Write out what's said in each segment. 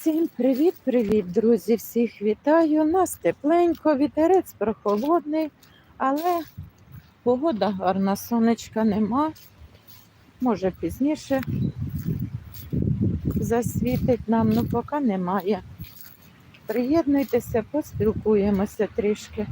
Всім привіт-привіт, друзі! Всіх вітаю. Нас тепленько, вітерець прохолодний, але погода гарна, сонечка нема. Може пізніше засвітить нам, ну поки немає. Приєднуйтеся, поспілкуємося трішки.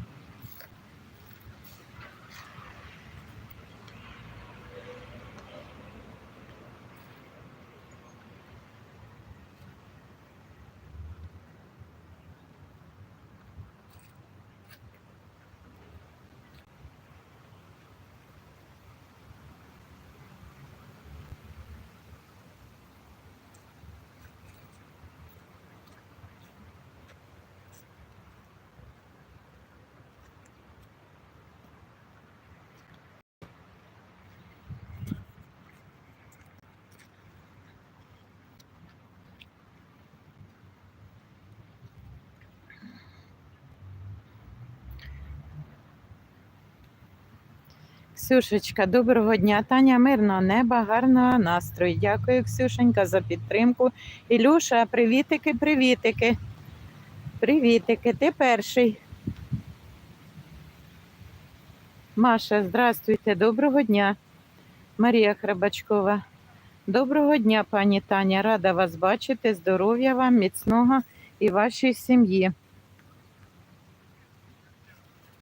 Ксюшечка, доброго дня. Таня, мирного неба, гарного настрою. Дякую, Ксюшенька, за підтримку. Ілюша, привітики, привітики. Привітики, ти перший. Маша, здравствуйте, доброго дня. Марія Храбачкова. Доброго дня, пані Таня. Рада вас бачити. Здоров'я вам, міцного і вашій сім'ї.